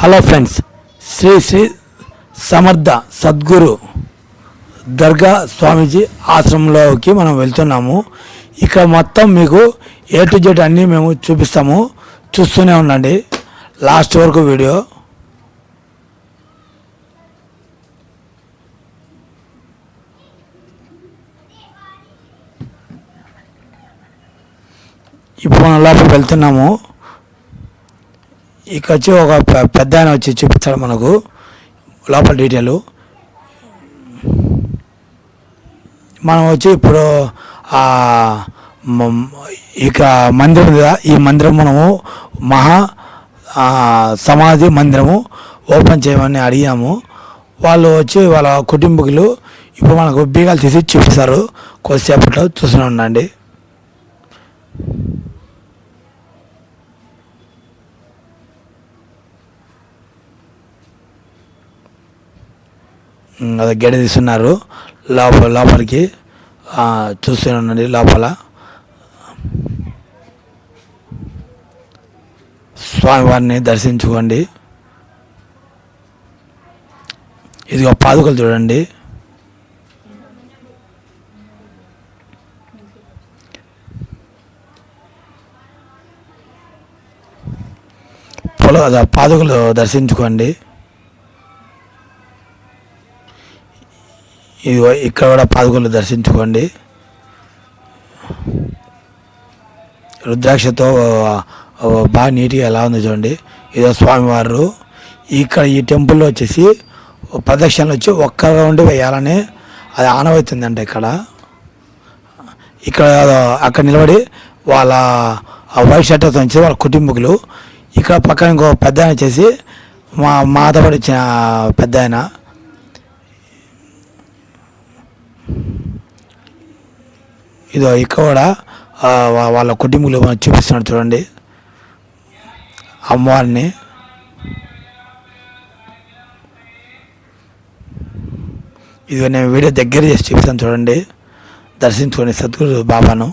Hello friends Shri Shri Samartha Sadguru Dargah Swamiji ఆశ్రమంలోకి మనం వెళ్తున్నాము. ఇక్కడ మొత్తం మీకు ఏ టు జెడ్ అన్నీ మేము చూపిస్తాము. చూస్తూనే ఉండండి. లాస్ట్ వరకు వీడియో. ఇప్పుడు మనం లోపలికి వెళ్తున్నాము. ఇక వచ్చి ఒక పెద్ద ఆయన వచ్చి చూపిస్తాడు మనకు. లోపల డీటెయిల్. మనం వచ్చి ఇప్పుడు ఇక మందిరం ఈ మందిరం మనము మహా సమాధి మందిరము ఓపెన్ చేయమని అడిగాము. వాళ్ళు వచ్చి వాళ్ళ కుటుంబీకులు ఇప్పుడు మనకు బీగాలు తీసి చూపిస్తారు. కొద్దిసేపట్లో చూస్తూనే ఉండండి. గడి తీస్తున్నారు. లోపల లోపలికి చూస్తూనే ఉండండి లోపల. స్వామివారిని దర్శించుకోండి. ఇదిగో పాదుకలు చూడండి. పొల పాదుకలు దర్శించుకోండి. ఇది ఇక్కడ కూడా పాదుకలు దర్శించుకోండి. రుద్రాక్షతో బాగా నీట్గా ఎలా ఉందో చూడండి. ఇదో స్వామివారు ఇక్కడ ఈ టెంపుల్లో వచ్చేసి ప్రదక్షిణలు వచ్చి ఒక్క రౌండ్ వేయాలని అది ఆనవైతుందంట ఇక్కడ. ఇక్కడ అక్కడ నిలబడి వాళ్ళ ఆ వైట్ వచ్చి వాళ్ళ కుటుంబకులు ఇక్కడ పక్కన ఇంకో పెద్ద ఆయన వచ్చేసి మా మాతో ఇచ్చిన పెద్ద ఆయన. ఇదో ఇక్కడ కూడా వాళ్ళ కుటుంబంలో చూపిస్తున్నాడు చూడండి. అమ్మవారిని. ఇది నేను వీడియో దగ్గర చేసి చూపిస్తాను చూడండి. దర్శించుకోండి సద్గురు బాబాను.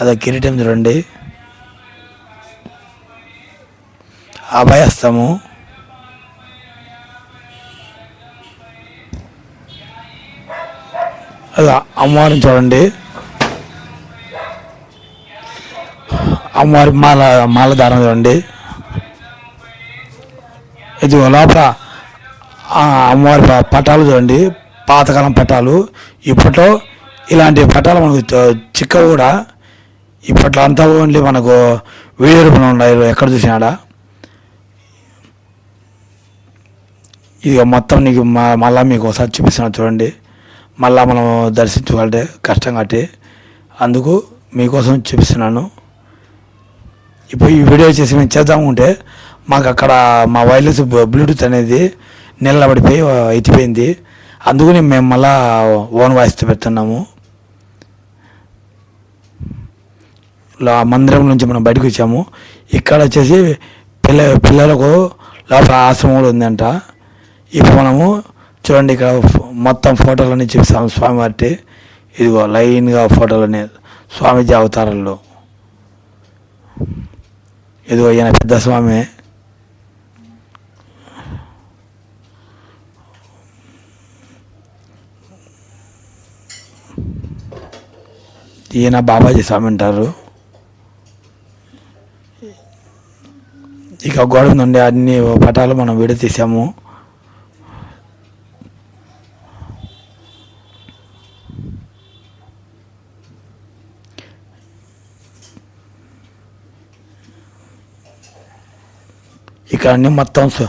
అదో కిరీటం చూడండి. అభయస్తము అమ్మవారిని చూడండి. అమ్మవారి మాల మాల దారం చూడండి. ఇది లోపల అమ్మవారి పటాలు చూడండి. పాతకాలం పటాలు. ఇప్పట్లో ఇలాంటి పటాలు మనకు త- చిక్కవు కూడా. ఇప్పట్లో అంతా ఓన్లీ మనకు వీడియో రూపంలో ఉన్నాయి. ఎక్కడ చూసినాడా? ఇది మొత్తం నీకు మ- మళ్ళా మీకు ఒకసారి చూపిస్తున్నాను చూడండి. మళ్ళా మనం దర్శించుకోవాలంటే కష్టం కట్టి అందుకు మీకోసం చూపిస్తున్నాను. ఇప్పుడు ఈ వీడియో చేసి మేము చేద్దామంటే మాకు అక్కడ మా వైర్లెస్ బ్లూటూత్ అనేది నిలబడిపోయి అయిపోయింది ఎత్తిపోయింది. అందుకని మేము మళ్ళా ఓన్ వాయిస్తో పెడుతున్నాము. మందిరం నుంచి మనం బయటకు వచ్చాము. ఇక్కడ వచ్చేసి పిల్ల పిల్లలకు లోపల ఆశ్రమం కూడా ఉందంట. ఇప్పుడు మనము చూడండి ఇక్కడ ఫో- మొత్తం ఫోటోలన్నీ చూపిస్తాము స్వామివారి ఇదిగో లైన్గా ఫోటోలన్నీ స్వామీజీ అవతారాల్లో. ఇదిగో ఈయన పెద్ద స్వామి. ఈయన బాబాజీ స్వామి అంటారు. ఇక గోడ నుండి అన్ని పటాలు మనం విడ ఇక్కడ అన్ని మొత్తం శ్లో-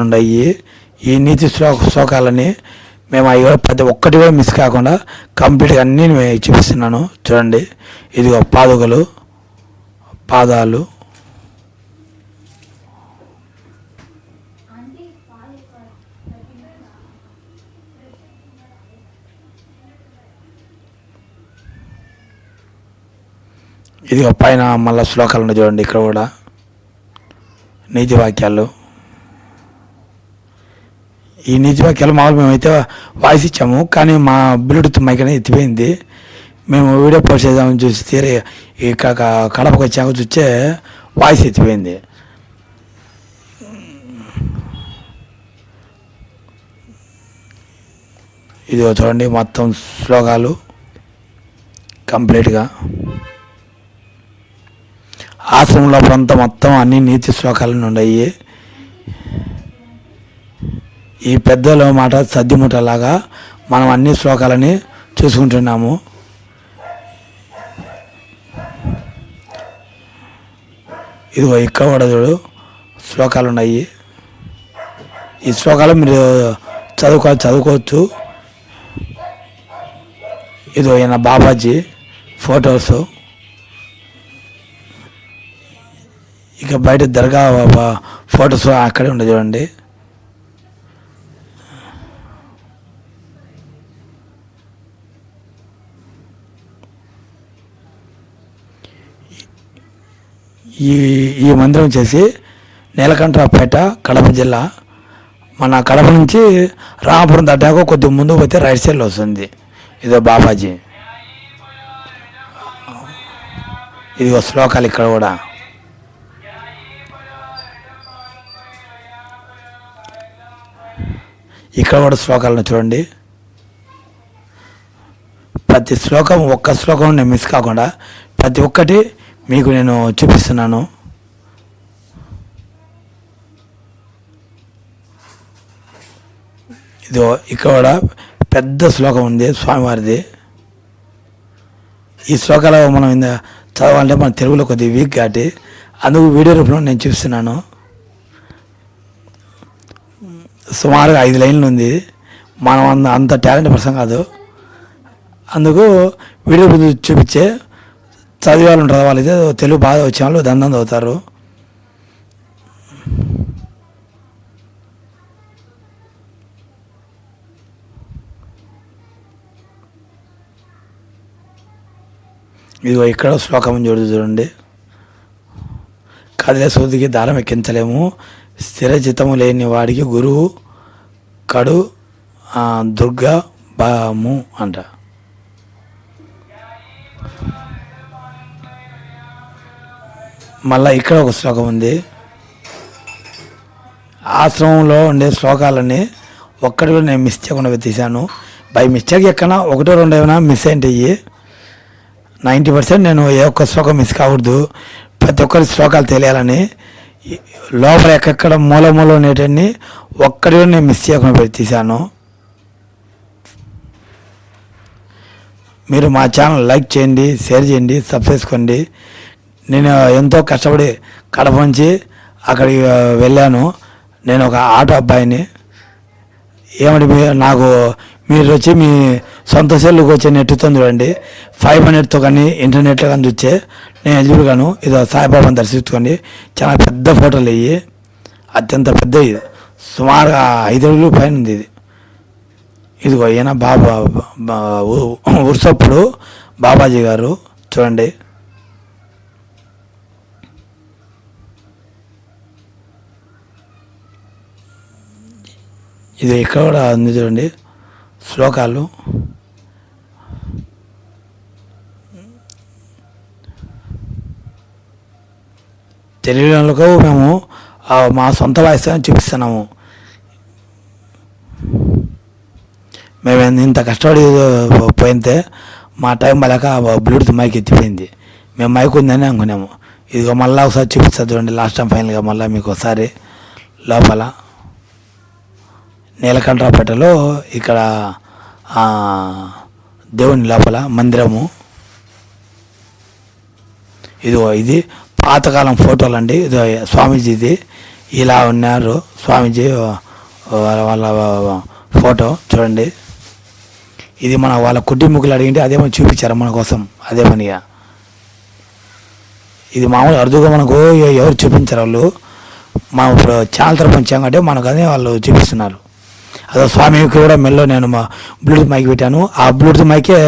ఉన్నాయి ఈ నీతి శ్లో శ్లోకాలని మేము అవి కూడా ప్రతి ఒక్కటి కూడా మిస్ కాకుండా కంప్లీట్గా అన్నీ మేము చూపిస్తున్నాను. చూడండి. ఇదిగో పాదుకలు పాదాలు. ఇదిగో పైన మళ్ళీ శ్లోకాలను చూడండి ఇక్కడ కూడా. నీతివాక్యాలు ఈ నిజవాక్యాలు మామూలు మేమైతే వాయిస్ ఇచ్చాము కానీ మా బ్లూటూత్ మైక్ అనేది ఎత్తిపోయింది. మేము వీడియో పోస్ట్ చేద్దామని చూసి తీరి ఇక్కడ కడపకు వచ్చాక చూస్తే వాయిస్ ఎత్తిపోయింది. ఇది చూడండి మొత్తం శ్లోకాలు కంప్లీట్గా. ఆశ్రమంలో ప్రాంతం మొత్తం అన్ని నీతి శ్లోకాలు ఉన్నాయి ఈ పెద్దల మాట సర్దిముటలాగా మనం అన్ని శ్లోకాలని చూసుకుంటున్నాము. ఇదిగో ఇక్కడ కూడా చూడు శ్లోకాలు ఉన్నాయి ఈ శ్లోకాలు మీరు చదువుకో చదువుకోవచ్చు. ఇదిగో ఈయన బాబాజీ ఫొటోస్. ఇక బయట దర్గా బా- ఫొటోస్ అక్కడే ఉండదు చూడండి. ఈ ఈ మందిరం వచ్చేసి నీలకంఠరాపేట కడప జిల్లా. మన కడప నుంచి రామపురం దాటాక కొద్ది ముందుకు పోతే రైట్ సైడ్లో వస్తుంది. ఇదో బాబాజీ. ఇదిగో శ్లోకాలు ఇక్కడ కూడా. ఇక్కడ కూడా శ్లోకాలను చూడండి. ప్రతి శ్లోకం ఒక్క శ్లోకం నేను మిస్ కాకుండా ప్రతి ఒక్కటి మీకు నేను చూపిస్తున్నాను. ఇదో ఇక్కడ కూడా పెద్ద శ్లోకం ఉంది స్వామివారిది. ఈ శ్లోకాలు మనం చదవాలంటే మన తెలుగులో కొద్దిగా వీక్ కాబట్టి అందుకు వీడియో రూపంలో నేను చూపిస్తున్నాను. సుమారుగా ఐదు లైన్లు ఉంది మనం అంత అంత టాలెంట్ పర్సన్ కాదు. అందుకు వీడియో రూపంలో చూపించే చదివే వాళ్ళు ఉంటారు వాళ్ళు తెలుగు బాగా వచ్చే వాళ్ళు దండం చదువుతారు ఇదిగో ఇక్కడ శ్లోకం చూడు చూడండి. కదిలే సూదికి దారం ఎక్కించలేము. స్థిరచితము లేని వాడికి గురువు కడు దుర్గా బాము అంట. మళ్ళా ఇక్కడ ఒక శ్లోకం ఉంది. ఆశ్రమంలో ఉండే శ్లోకాలన్నీ ఒక్కటి కూడా నేను మిస్ చేయకుండా తీశాను బై మిస్టేక్ ఎక్కన ఒకటో రెండు ఏమైనా మిస్ అయ్యి నైంటీ పర్సెంట్ నేను ఏ ఒక్క శ్లోకం మిస్ కావద్దు ప్రతి ఒక్కరి శ్లోకాలు తెలియాలని లోపల ఎక్కడెక్కడ మూల మూల ఉండేటన్ని ఒక్కటి నేను మిస్ చేయకుండా పెట్టి తీశాను. మీరు మా ఛానల్ లైక్ చేయండి షేర్ చేయండి సబ్స్క్రైబ్ చేసుకోండి. నేను ఎంతో కష్టపడి కడప నుంచి అక్కడికి వెళ్ళాను. నేను ఒక ఆటో అబ్బాయిని. ఏమంటే మీ నాకు మీరు వచ్చి మీ సొంత సెల్లుకి వచ్చే నెట్తో చూడండి ఫైవ్ హండ్రెడ్తో కానీ ఇంటర్నెట్లో కానీ చూస్తే నేను ఎలిజిబుల్ ఇది ఇదో సాయిబాబాని దర్శించుకోండి. చాలా పెద్ద ఫోటోలు ఇవి అత్యంత పెద్ద ఇది. సుమారుగా ఐదు అడుగులు పైన ఉంది ఇది. ఇదిగో ఈయన బాబా ఉరుసప్పుడు బాబాజీ గారు. చూడండి. ఇది ఇక్కడ కూడా ఉంది చూడండి. శ్లోకాలు. తెలియడానికి మేము మా సొంత వాయిస్ని చూపిస్తున్నాము. మేము ఇంత కష్టపడి పోయితే మా టైం పడక బ్లూటూత్ మైక్ ఎత్తిపోయింది. మేము మైక్ ఉందని అనుకున్నాము. ఇదిగో మళ్ళీ ఒకసారి చూపిస్తుంది చూడండి లాస్ట్ టైం ఫైనల్గా మళ్ళీ మీకు ఒకసారి లోపల. నీలకంఠరాపేటలో ఇక్కడ దేవుని లోపల మందిరము. ఇదిగో ఇది పాతకాలం ఫోటోలు అండి. ఇది. స్వామీజీది ఇలా ఉన్నారు. స్వామీజీ వాళ్ళ వాళ్ళ ఫోటో చూడండి. ఇది మన వాళ్ళ కుటుంబీకులు అడిగింటే అదేమో చూపించారు మన కోసం. అదేమనిగా ఇది మామూలు అరుదుగా మనకు ఎవరు చూపించారు వాళ్ళు. మనం ఇప్పుడు ఛానల్ తరపు వచ్చాం కాబట్టి మనకు అదే వాళ్ళు చూపిస్తున్నారు. అదే స్వామికి కూడా మెల్లో నేను మా బ్లూటూత్ మైక్ పెట్టాను. ఆ బ్లూటూత్ మైకే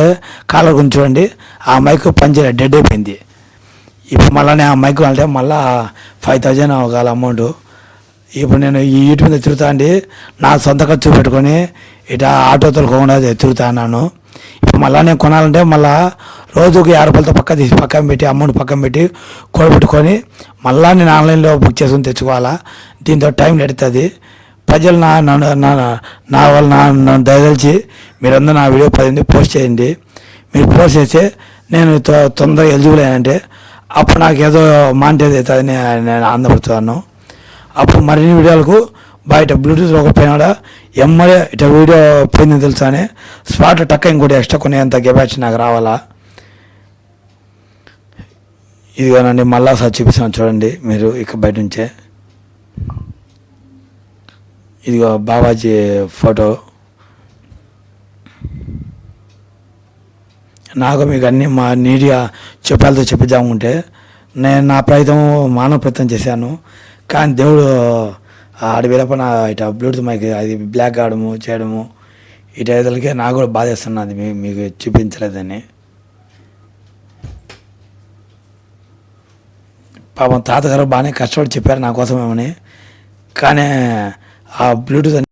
కాలర్ గురించి చూడండి. ఆ మైక్ పనిచేయలేదు డెడ్ అయిపోయింది. ఇప్పుడు మళ్ళీ ఆ మైక్ అంటే మళ్ళీ ఫైవ్ థౌజండ్ కాల అమౌంట్ ఇప్పుడు నేను ఈ యూట్యూబ్ మీద తిరుగుతా అండి. నా సొంత ఖర్చు పెట్టుకొని ఇట్లా ఆటో తోలుకోకుండా తిరుగుతా అన్నాను. ఇప్పుడు మళ్ళీ నేను కొనాలంటే మళ్ళీ రోజుకి యాభై రూపాయలతో పక్క తీసి పక్కన పెట్టి అమౌంట్ పక్కన పెట్టి కూడబెట్టుకొని మళ్ళీ నేను ఆన్లైన్లో బుక్ చేసుకొని తెచ్చుకోవాలా. దీంతో టైం నడుతుంది ప్రజలు నా నన్ను నా నా వల్ల నా నన్ను దయదలిచి మీరందరూ నా వీడియో పది పోస్ట్ చేయండి. మీరు పోస్ట్ చేస్తే నేను తొ- తొందరగా ఎలిజిబుల్ అయ్యానంటే అప్పుడు నాకు ఏదో మాంటేది అవుతుందని నేను ఆనందపడుతున్నాను. అప్పుడు మరిన్ని వీడియోలకు బయట బ్లూటూత్ ఒక పైన ఎమ్మడే ఇట వీడియో పోయిందని తెలుసా అని స్పాట్ టక్క ఇంకోటి ఎక్స్ట్రా కొనేంత కెపాసిటీ నాకు రావాలా? ఇదిగోనండి మళ్ళా సార్ చూపిస్తాను చూడండి మీరు ఇక బయట నుంచే. ఇదిగో బాబాజీ ఫోటో. నాకు మీకు అన్ని మా నీట్గా చెప్పాలతో చెప్పిద్దామంటే నేను నా ప్రయత్నం మానవ ప్రయత్నం చేశాను. కానీ దేవుడు ఆడి వెళ్ళపన ఇటు బ్లూటూత్ మైక్ అది బ్లాక్ కావడము చేయడము ఇటు ఐదులకే నాకు కూడా బాధేస్తున్నది మీ మీకు చూపించలేదని. పాపం తాతగారు బాగానే కష్టపడి చెప్పారు నా కోసమేమని. కానీ ఆ బ్లూటూత్